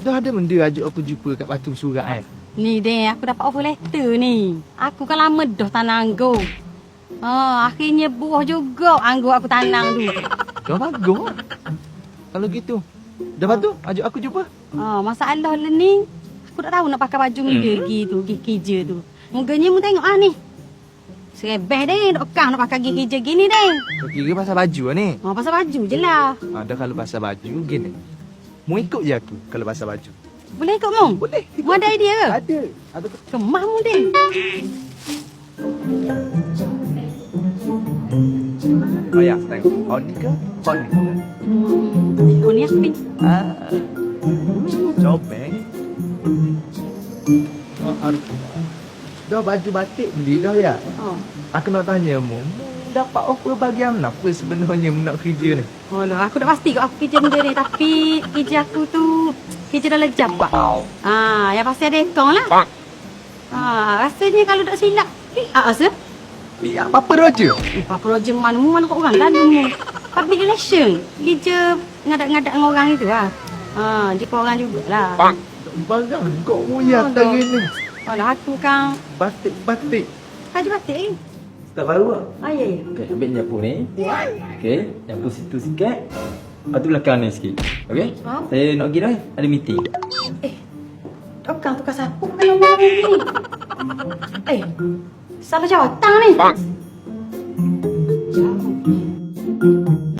Dah ada benda ajak aku jumpa kat patung surat kan? Ni deh, aku dapat offer letter ni. Aku kan lama dah tanam anggur. Ha, akhirnya buah juga anggur aku tanam tu. Dah bagus. Kalau gitu, dah patut ajak aku jumpa. Ha, masalah lah ni. Aku tak tahu nak pakai baju muda Hmm. pergi tu, pergi kerja tu. Mungkinnya mu tengok ah ni. Serebeh deh, nak kang nak pakai pergi kerja gini deh. Kau kira pasal baju lah ni. Ha, pasal baju je lah. Ada kalau pasal baju, gini. Mu ikut je aku kalau pasal baju. Boleh ikut mu? Boleh. Mu ada idea ke? Ada. Ada Kemah mu deh. Oh ya, tengok. Oh ni ke? Oh ni. Oh ni aku ni. Ah. Cobek. Oh, aduh. Dah baju batik beli dah ya? Oh. Aku nak tanya mu dapat offer bagian apa sebenarnya nak kerja ni? Oh lah, aku dah pasti kau aku kerja benda ni tapi kerja aku tu kerja dalam jam pak. Ah, yang pasti ada ekor lah. Ah, rasanya kalau tak silap. Eh, ah, asa? Ya, apa roja? Eh, apa projek mana mu mana kau orang lalu mu. Public relation. Kerja ngadak-ngadak dengan orang itu lah. Ah, dia kau orang jugalah. Barang kau Oh, tangan ni. Kalau aku kan Batik-batik. kaji batik ni. Tak baru tak? Ah, ya, ya. Okey, ambil nyapu ni. Okey, nyapu situ sikit. Lepas tu belakang ni sikit. Okey? Ha? Saya nak pergi dah. Ada meeting. Eh, dokang tukar sapu kalau orang ni. Eh, salah jawatan ni.